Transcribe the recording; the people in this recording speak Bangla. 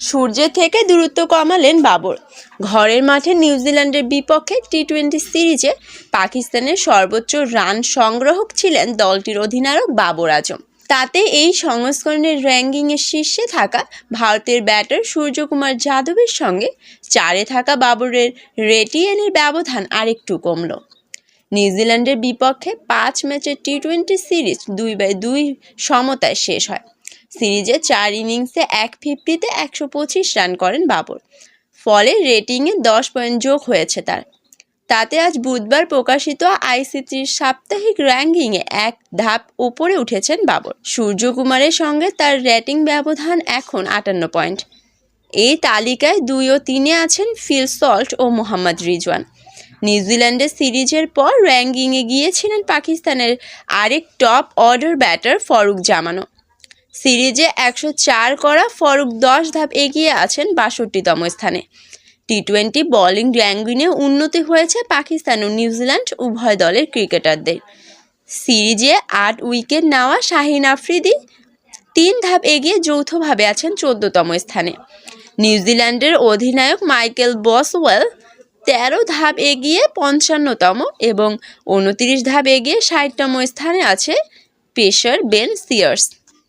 সূর্যের থেকে দূরত্ব কমালেন বাবর। ঘরের মাঠে নিউজিল্যান্ডের বিপক্ষে টি টোয়েন্টি সিরিজে পাকিস্তানের সর্বোচ্চ রান সংগ্রাহক ছিলেন দলটির অধিনায়ক বাবর আজম। তাতে এই সংস্করণের র্যাঙ্কিংয়ের শীর্ষে থাকা ভারতের ব্যাটার সূর্যকুমার যাদবের সঙ্গে চারে থাকা বাবরের রেটিয়েনের ব্যবধান আরেকটু কমল। নিউজিল্যান্ডের বিপক্ষে পাঁচ ম্যাচের টি টোয়েন্টি সিরিজ দুই বাই দুই সমতায় শেষ হয়। সিরিজে চার ইনিংসে এক ফিফটিতে একশো পঁচিশ রান করেন বাবর। ফলে রেটিংয়ে দশ পয়েন্ট যোগ হয়েছে তার। তাতে আজ বুধবার প্রকাশিত আইসিসির সাপ্তাহিক র্যাঙ্কিংয়ে এক ধাপ উপরে উঠেছেন বাবর। সূর্যকুমারের সঙ্গে তার রেটিং ব্যবধান এখন আটান্ন পয়েন্ট। এই তালিকায় দুই ও তিনে আছেন ফিল সল্ট ও মোহাম্মদ রিজওয়ান। নিউজিল্যান্ডের সিরিজের পর র্যাঙ্কিংয়ে গিয়েছিলেন পাকিস্তানের আরেক টপ অর্ডার ব্যাটার ফরুক জামানো সিরিজে একশো চার করা ফরুক দশ ধাপ এগিয়ে আছেন বাষট্টিতম স্থানে। টি টোয়েন্টি বোলিং র্যাঙ্কিংয়ে উন্নতি হয়েছে পাকিস্তান ও নিউজিল্যান্ড উভয় দলের ক্রিকেটারদের। সিরিজে আট উইকেট নেওয়া শাহিন আফ্রিদি তিন ধাপ এগিয়ে যৌথভাবে আছেন চোদ্দতম স্থানে। নিউজিল্যান্ডের অধিনায়ক মাইকেল বসওয়েল তেরো ধাপ এগিয়ে পঞ্চান্নতম এবং উনত্রিশ ধাপ এগিয়ে ষাটতম স্থানে আছে পেসার বেন সিয়ার্স।